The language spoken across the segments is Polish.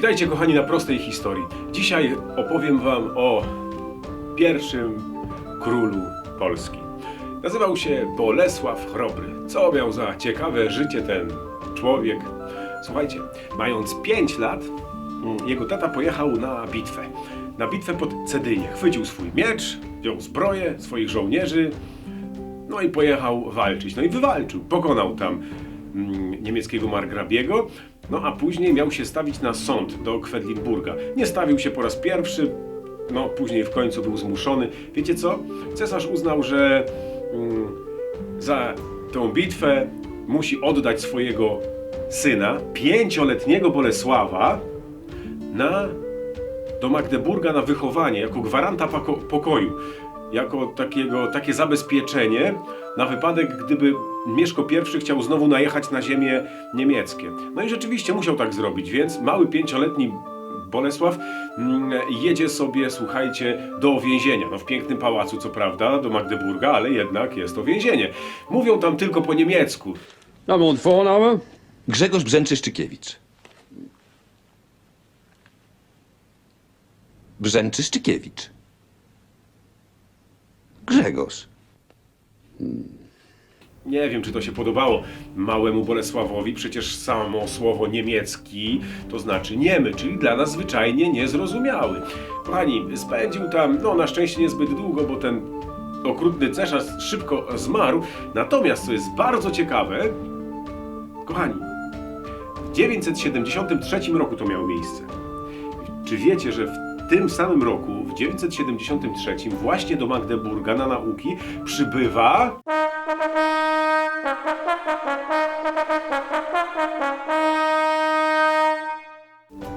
Witajcie kochani na prostej historii. Dzisiaj opowiem wam o pierwszym królu Polski. Nazywał się Bolesław Chrobry. Co miał za ciekawe życie ten człowiek? Słuchajcie, mając 5 lat, mm, jego tata pojechał na bitwę. Na bitwę pod Cedynię. Chwycił swój miecz, wziął zbroję swoich żołnierzy, no i pojechał walczyć. No i wywalczył. Pokonał tam mm, niemieckiego margrabiego, no a później miał się stawić na sąd do Kwedlinburga. Nie stawił się po raz pierwszy, no później w końcu był zmuszony. Wiecie co? Cesarz uznał, że mm, za tą bitwę musi oddać swojego syna, pięcioletniego Bolesława, na do Magdeburga na wychowanie, jako gwaranta poko- pokoju, jako takiego, takie zabezpieczenie na wypadek, gdyby Mieszko I chciał znowu najechać na ziemię niemieckie. No i rzeczywiście musiał tak zrobić, więc mały pięcioletni Bolesław mm, jedzie sobie, słuchajcie, do więzienia. No w pięknym pałacu, co prawda, do Magdeburga, ale jednak jest to więzienie. Mówią tam tylko po niemiecku. Und Vorname? Grzegorz Brzęczyszczykiewicz. Brzęczyszczykiewicz. Grzegorz. Nie wiem, czy to się podobało małemu Bolesławowi, przecież samo słowo niemiecki to znaczy niemy, czyli dla nas zwyczajnie niezrozumiały. Kochani, spędził tam, no na szczęście niezbyt długo, bo ten okrutny cesarz szybko zmarł. Natomiast, co jest bardzo ciekawe, kochani, w 973 roku to miało miejsce. Czy wiecie, że w tym samym roku, w 973, właśnie do Magdeburga na nauki przybywa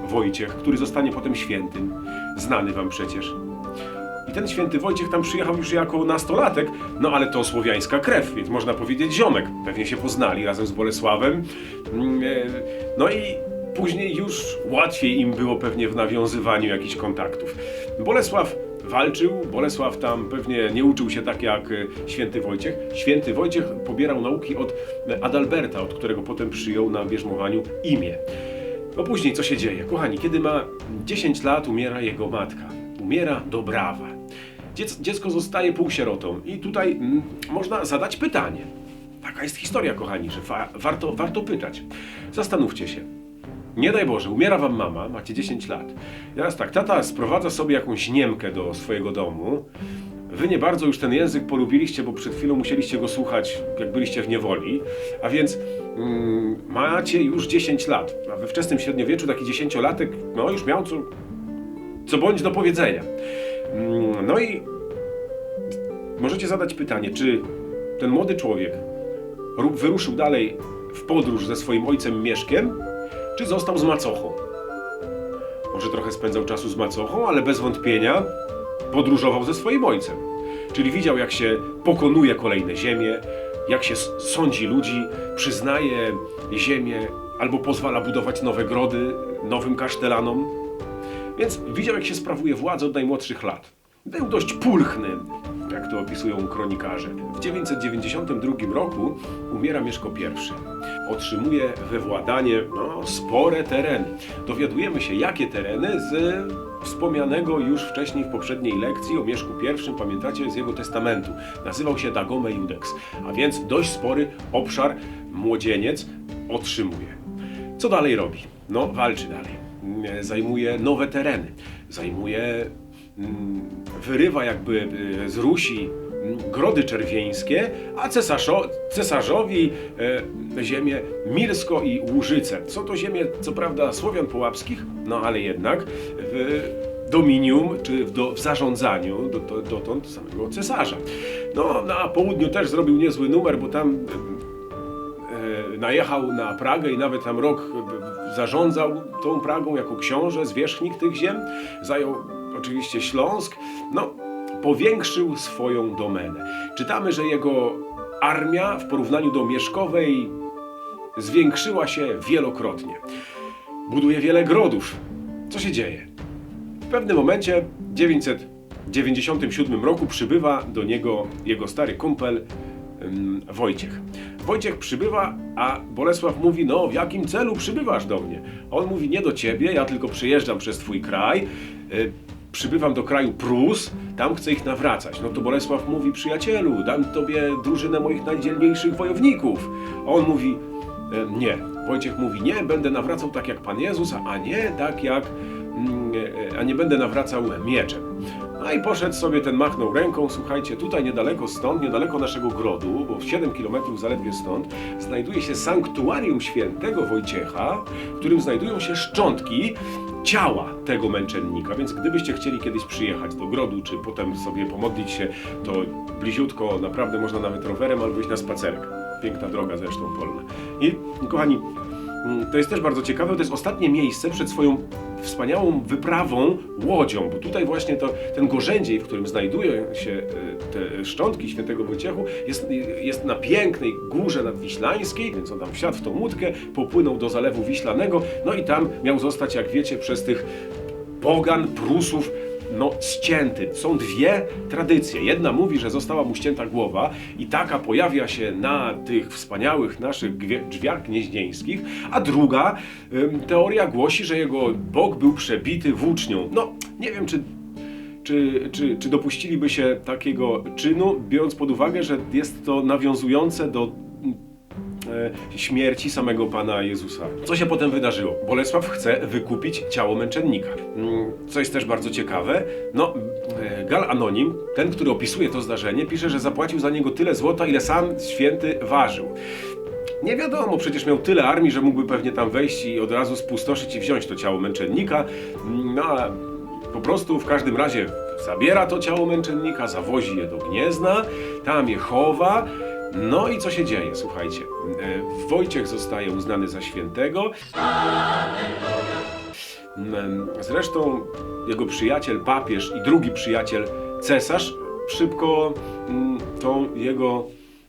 Wojciech, który zostanie potem świętym. Znany wam przecież. I ten święty Wojciech tam przyjechał już jako nastolatek, no ale to słowiańska krew, więc można powiedzieć ziomek. Pewnie się poznali razem z Bolesławem. Mm, e, No i później już łatwiej im było pewnie w nawiązywaniu jakichś kontaktów. Bolesław walczył, Bolesław tam pewnie nie uczył się tak jak e, święty Wojciech. Święty Wojciech pobierał nauki od e, Adalberta, od którego potem przyjął na bierzmowaniu imię. No później co się dzieje? Kochani, kiedy ma 10 lat, umiera jego matka. Umiera Dobrawa. Dziec, dziecko zostaje półsierotą i tutaj mm, można zadać pytanie. Taka jest historia, kochani, że wa warto, warto pytać. Zastanówcie się. Nie daj Boże, umiera wam mama, macie 10 lat. Teraz tak, tata sprowadza sobie jakąś Niemkę do swojego domu. Wy nie bardzo już ten język polubiliście, bo przed chwilą musieliście go słuchać, jak byliście w niewoli. A więc mm, macie już 10 lat. A we wczesnym średniowieczu taki dziesięciolatek, no już miał co, co bądź do powiedzenia. Mm, no i możecie zadać pytanie, czy ten młody człowiek ru- wyruszył dalej w podróż ze swoim ojcem Mieszkiem, czy został z macochą? Może trochę spędzał czasu z macochą, ale bez wątpienia podróżował ze swoim ojcem. Czyli widział, jak się pokonuje kolejne ziemie, jak się sądzi ludzi, przyznaje ziemię albo pozwala budować nowe grody nowym kasztelanom. Więc widział, jak się sprawuje władzę od najmłodszych lat. Był dość pulchny, jak to opisują kronikarze. W 992 roku umiera Mieszko I. Otrzymuje we władanie no, spore tereny. Dowiadujemy się, jakie tereny z wspomnianego już wcześniej w poprzedniej lekcji o Mieszku I, pamiętacie, z jego testamentu. Nazywał się Dagome Judex, a więc dość spory obszar młodzieniec otrzymuje. Co dalej robi? No, walczy dalej. Zajmuje nowe tereny. Zajmuje, wyrywa jakby y, z Rusi grody czerwieńskie, a cesarzo, cesarzowi e, ziemię Mirsko i Łużyce. Są to ziemie, co prawda, Słowian Połapskich, no ale jednak w dominium, czy w, do, w zarządzaniu do, do, dotąd samego cesarza. No, na południu też zrobił niezły numer, bo tam e, najechał na Pragę i nawet tam rok e, zarządzał tą Pragą jako książę, zwierzchnik tych ziem. Zajął oczywiście Śląsk. No, powiększył swoją domenę. Czytamy, że jego armia w porównaniu do Mieszkowej zwiększyła się wielokrotnie. Buduje wiele grodów. Co się dzieje? W pewnym momencie, w 997 roku, przybywa do niego jego stary kumpel ym, Wojciech. Wojciech przybywa, a Bolesław mówi, no w jakim celu przybywasz do mnie? On mówi, nie do ciebie, ja tylko przejeżdżam przez twój kraj, y, przybywam do kraju Prus, tam chcę ich nawracać. No to Bolesław mówi, przyjacielu, dam tobie drużynę moich najdzielniejszych wojowników. On mówi, e, nie. Wojciech mówi, nie, będę nawracał tak jak Pan Jezus, a nie tak jak, mm, e, a nie będę nawracał mieczem. No i poszedł sobie, ten machnął ręką, słuchajcie, tutaj niedaleko stąd, niedaleko naszego grodu, bo 7 kilometrów zaledwie stąd, znajduje się sanktuarium świętego Wojciecha, w którym znajdują się szczątki ciała tego męczennika, więc gdybyście chcieli kiedyś przyjechać do grodu, czy potem sobie pomodlić się, to bliziutko, naprawdę można nawet rowerem albo iść na spacerek. Piękna droga zresztą polna. I kochani, to jest też bardzo ciekawe, to jest ostatnie miejsce przed swoją wspaniałą wyprawą łodzią, bo tutaj właśnie to, ten gorzędziej, w którym znajdują się e, te szczątki świętego Wojciechu, jest, jest na pięknej górze nadwiślańskiej, więc on tam wsiadł w tą łódkę, popłynął do Zalewu Wiślanego, no i tam miał zostać, jak wiecie, przez tych pogan, Prusów, no ścięty. Są dwie tradycje. Jedna mówi, że została mu ścięta głowa i taka pojawia się na tych wspaniałych naszych drzwiach gnieźnieńskich, a druga ym, teoria głosi, że jego bok był przebity włócznią. No, nie wiem, czy czy, czy, czy dopuściliby się takiego czynu, biorąc pod uwagę, że jest to nawiązujące do śmierci samego Pana Jezusa. Co się potem wydarzyło? Bolesław chce wykupić ciało męczennika. Mm, Co jest też bardzo ciekawe, no, e, Gal Anonim, ten, który opisuje to zdarzenie, pisze, że zapłacił za niego tyle złota, ile sam święty ważył. Nie wiadomo, przecież miał tyle armii, że mógłby pewnie tam wejść i od razu spustoszyć i wziąć to ciało męczennika. No po prostu w każdym razie zabiera to ciało męczennika, zawozi je do Gniezna, tam je chowa. No i co się dzieje? Słuchajcie, e, Wojciech zostaje uznany za świętego. Mm, Zresztą jego przyjaciel papież i drugi przyjaciel cesarz szybko mm, tą jego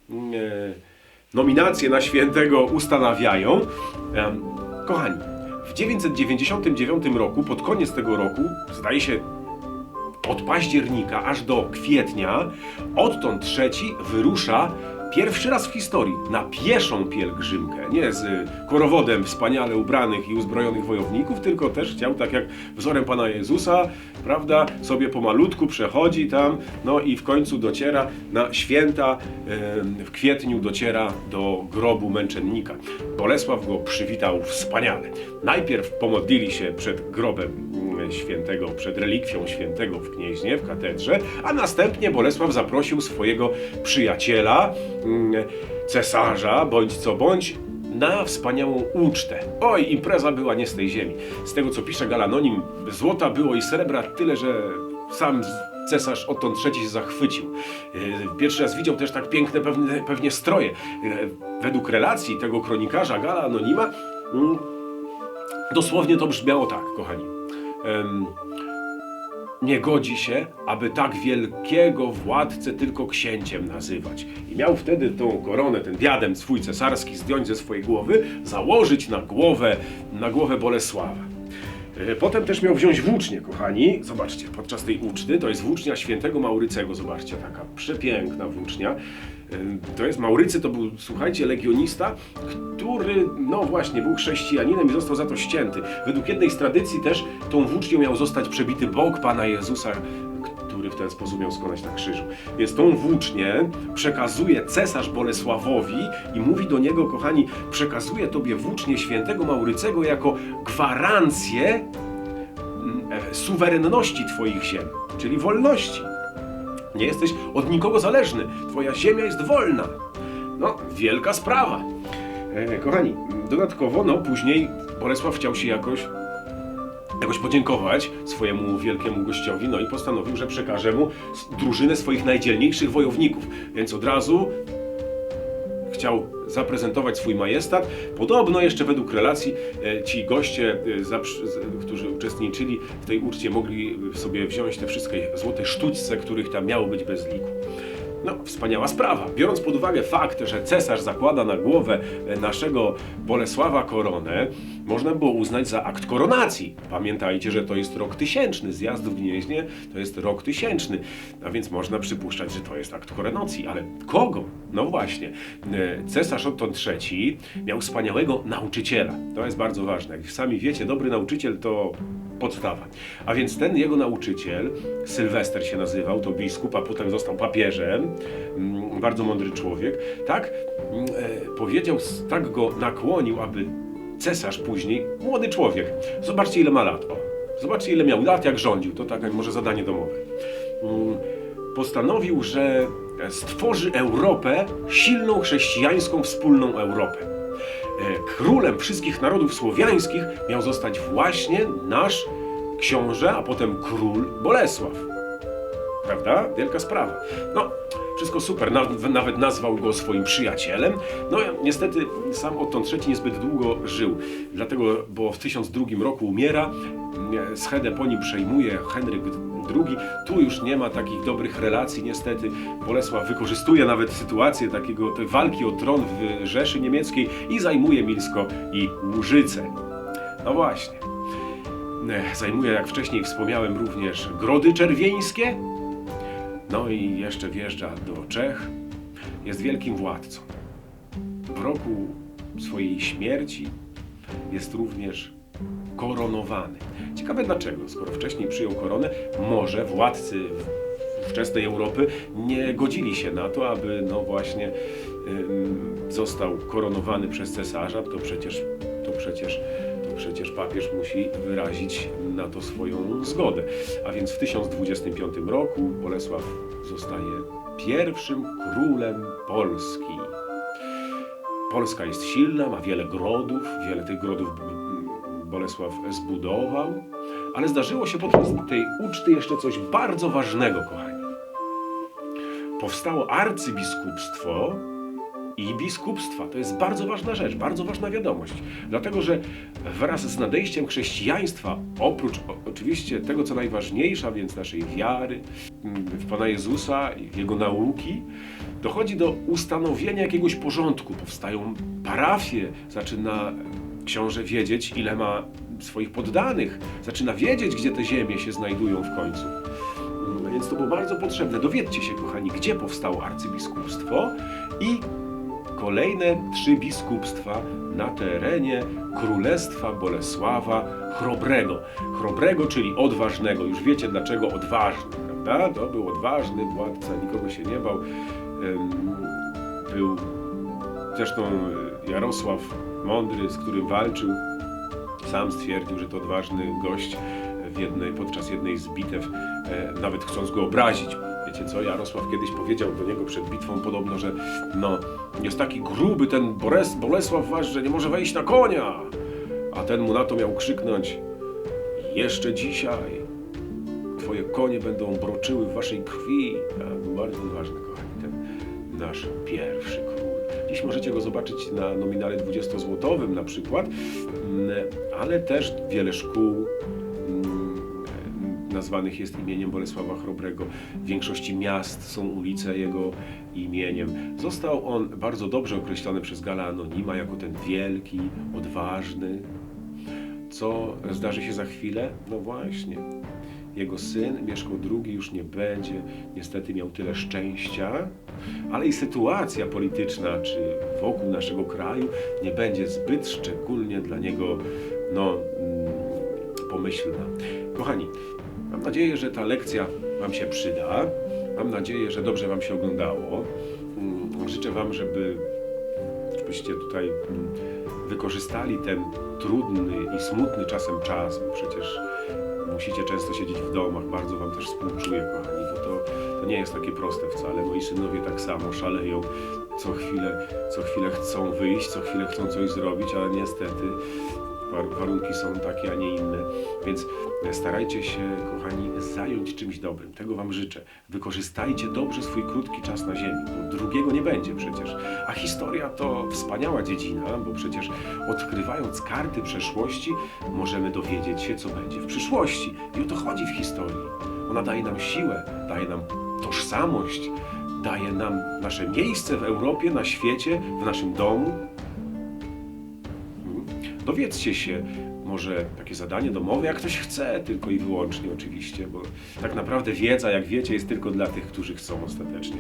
mm, e, nominację na świętego ustanawiają. Kochani, w 999 roku, pod koniec tego roku, zdaje się od października aż do kwietnia, odtąd trzeci wyrusza pierwszy raz w historii na pieszą pielgrzymkę. Nie z y, korowodem wspaniale ubranych i uzbrojonych wojowników, tylko też chciał, tak jak wzorem Pana Jezusa, prawda, sobie pomalutku przechodzi tam, no i w końcu dociera na święta, w kwietniu dociera do grobu męczennika. Bolesław go przywitał wspaniale. Najpierw pomodlili się przed grobem mm, świętego, przed relikwią świętego w Gnieźnie, w katedrze, a następnie Bolesław zaprosił swojego przyjaciela, cesarza, bądź co bądź, na wspaniałą ucztę. Oj, impreza była nie z tej ziemi. Z tego co pisze Galanonim, złota było i srebra tyle, że sam cesarz Oton III się zachwycił. Yy, Pierwszy raz widział też tak piękne pewne, pewnie stroje. Yy, Według relacji tego kronikarza Gala Anonima, mm, dosłownie to brzmiało tak, kochani. Nie godzi się, aby tak wielkiego władcę tylko księciem nazywać. I miał wtedy tą koronę, ten diadem swój cesarski zdjąć ze swojej głowy, założyć na głowę, na głowę Bolesława. E, Potem też miał wziąć włócznię, kochani. Zobaczcie, podczas tej uczty, to jest włócznia świętego Maurycego, zobaczcie, taka przepiękna włócznia. To jest Maurycy, to był, słuchajcie, legionista, który, no właśnie, był chrześcijaninem i został za to ścięty. Według jednej z tradycji też tą włócznią miał zostać przebity bok Pana Jezusa, który w ten sposób miał skonać na krzyżu. Więc tą włócznię przekazuje cesarz Bolesławowi i mówi do niego, kochani, przekazuję tobie włócznię świętego Maurycego jako gwarancję mm, e, suwerenności twoich ziem, czyli wolności. Nie jesteś od nikogo zależny. Twoja ziemia jest wolna. No, wielka sprawa. E, kochani, dodatkowo, no później Bolesław chciał się jakoś jakoś podziękować swojemu wielkiemu gościowi, no i postanowił, że przekaże mu drużynę swoich najdzielniejszych wojowników. Więc od razu chciał zaprezentować swój majestat. Podobno jeszcze według relacji e, ci goście, e, którzy uczestniczyli w tej uczcie, mogli sobie wziąć te wszystkie złote sztućce, których tam miało być bez liku. No, wspaniała sprawa. Biorąc pod uwagę fakt, że cesarz zakłada na głowę e, naszego Bolesława koronę, można było uznać za akt koronacji. Pamiętajcie, że to jest rok tysięczny. Zjazd w Gnieźnie to jest rok tysięczny. A więc można przypuszczać, że to jest akt koronacji. Ale kogo? No właśnie. E, Cesarz Otton III miał wspaniałego nauczyciela. To jest bardzo ważne. Jak sami wiecie, dobry nauczyciel to podstawa. A więc ten jego nauczyciel, Sylwester się nazywał, to biskup, a potem został papieżem, mm, bardzo mądry człowiek, tak mm, e, powiedział, tak go nakłonił, aby cesarz później, młody człowiek, zobaczcie ile ma lat, o, zobaczcie ile miał lat, jak rządził, to takie może zadanie domowe. Mm, Postanowił, że stworzy Europę, silną chrześcijańską wspólną Europę. E, królem wszystkich narodów słowiańskich miał zostać właśnie nasz książę, a potem król Bolesław. Prawda? Wielka sprawa. No, wszystko super, nawet, nazwał go swoim przyjacielem. No, niestety sam Otton III niezbyt długo żył, dlatego, bo w 1002 roku umiera, e, schedę po nim przejmuje Henryk II. Tu już nie ma takich dobrych relacji, niestety. Bolesław wykorzystuje nawet sytuację takiego walki o tron w Rzeszy Niemieckiej i zajmuje Milsko i Łużyce. No właśnie. E, Zajmuje, jak wcześniej wspomniałem, również Grody Czerwieńskie. No i jeszcze wjeżdża do Czech. Jest wielkim władcą. W roku swojej śmierci jest również koronowany. Ciekawe dlaczego, skoro wcześniej przyjął koronę, może władcy wczesnej Europy nie godzili się na to, aby no właśnie został koronowany przez cesarza, to przecież, to przecież to przecież papież musi wyrazić na to swoją zgodę. A więc w 1025 roku Bolesław zostaje pierwszym królem Polski. Polska jest silna, ma wiele grodów, wiele tych grodów Bolesław zbudował, ale zdarzyło się podczas tej uczty jeszcze coś bardzo ważnego, kochani. Powstało arcybiskupstwo i biskupstwa. To jest bardzo ważna rzecz, bardzo ważna wiadomość. Dlatego, że wraz z nadejściem chrześcijaństwa, oprócz oczywiście tego, co najważniejsze, a więc naszej wiary mm, w Pana Jezusa Jego nauki, dochodzi do ustanowienia jakiegoś porządku. Powstają parafie, zaczyna książę wiedzieć, ile ma swoich poddanych, zaczyna wiedzieć, gdzie te ziemie się znajdują w końcu. Mm, Więc to było bardzo potrzebne. Dowiedzcie się, kochani, gdzie powstało arcybiskupstwo i kolejne trzy biskupstwa na terenie Królestwa Bolesława Chrobrego. Chrobrego, czyli odważnego. Już wiecie dlaczego odważny, prawda? To był odważny władca, nikogo się nie bał. Był zresztą e, Jarosław Mądry, z którym walczył. Sam stwierdził, że to odważny gość w jednej, podczas jednej z bitew, e, nawet chcąc go obrazić. Wiecie co, Jarosław kiedyś powiedział do niego przed bitwą podobno, że no, jest taki gruby ten Bores, Bolesław wasz, że nie może wejść na konia. A ten mu na to miał krzyknąć, jeszcze dzisiaj twoje konie będą broczyły w waszej krwi. A, bardzo ważny, kochani, ten nasz pierwszy król. Dziś możecie go zobaczyć na nominale 20-złotowym na przykład, Mm, ale też wiele szkół nazwanych jest imieniem Bolesława Chrobrego. W większości miast są ulice jego imieniem. Został on bardzo dobrze określony przez Gala Anonima jako ten wielki, odważny. Co zdarzy się za chwilę? No właśnie. Jego syn, Mieszko II, już nie będzie. Niestety miał tyle szczęścia, ale i sytuacja polityczna, czy wokół naszego kraju, nie będzie zbyt szczególnie dla niego no, mm, pomyślna. Kochani, mam nadzieję, że ta lekcja Wam się przyda. Mam nadzieję, że dobrze Wam się oglądało. Mm, Życzę Wam, żeby żebyście tutaj mm, wykorzystali ten trudny i smutny czasem czas, bo przecież musicie często siedzieć w domach. Bardzo Wam też współczuję, kochani, bo to, to nie jest takie proste wcale. Moi synowie tak samo szaleją. Co chwilę, co chwilę chcą wyjść, co chwilę chcą coś zrobić, ale niestety warunki są takie, a nie inne. Więc starajcie się, kochani, zająć czymś dobrym. Tego Wam życzę. Wykorzystajcie dobrze swój krótki czas na ziemi, bo drugiego nie będzie przecież. A historia to wspaniała dziedzina, bo przecież odkrywając karty przeszłości, możemy dowiedzieć się, co będzie w przyszłości. I o to chodzi w historii. Ona daje nam siłę, daje nam tożsamość, daje nam nasze miejsce w Europie, na świecie, w naszym domu. Dowiedzcie się, może takie zadanie domowe, jak ktoś chce, tylko i wyłącznie oczywiście, bo tak naprawdę wiedza, jak wiecie, jest tylko dla tych, którzy chcą ostatecznie.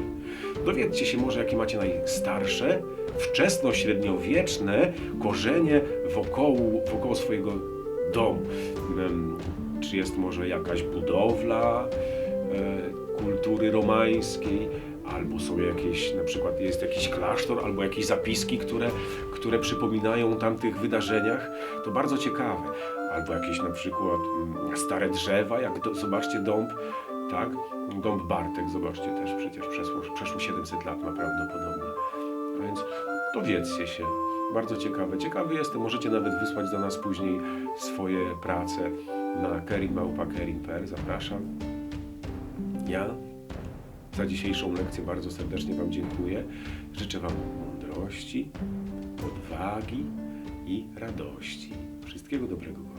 Dowiedzcie się może, jakie macie najstarsze, wczesno-średniowieczne korzenie wokoło, wokoło swojego domu. Czy jest może jakaś budowla e, kultury romańskiej, albo są jakieś, na przykład jest jakiś klasztor, albo jakieś zapiski, które, które przypominają o tamtych wydarzeniach. To bardzo ciekawe. Albo jakieś na przykład mm, stare drzewa, jak do, zobaczcie dąb, tak? Dąb Bartek, zobaczcie też przecież przeszło, przeszło 700 lat prawdopodobnie. A więc dowiedzcie się. Bardzo ciekawe. Ciekawy jestem. Możecie nawet wysłać do nas później swoje prace na kerimałpa.kerim.pl. Zapraszam. Ja za dzisiejszą lekcję bardzo serdecznie Wam dziękuję. Życzę Wam mądrości, odwagi i radości. Wszystkiego dobrego.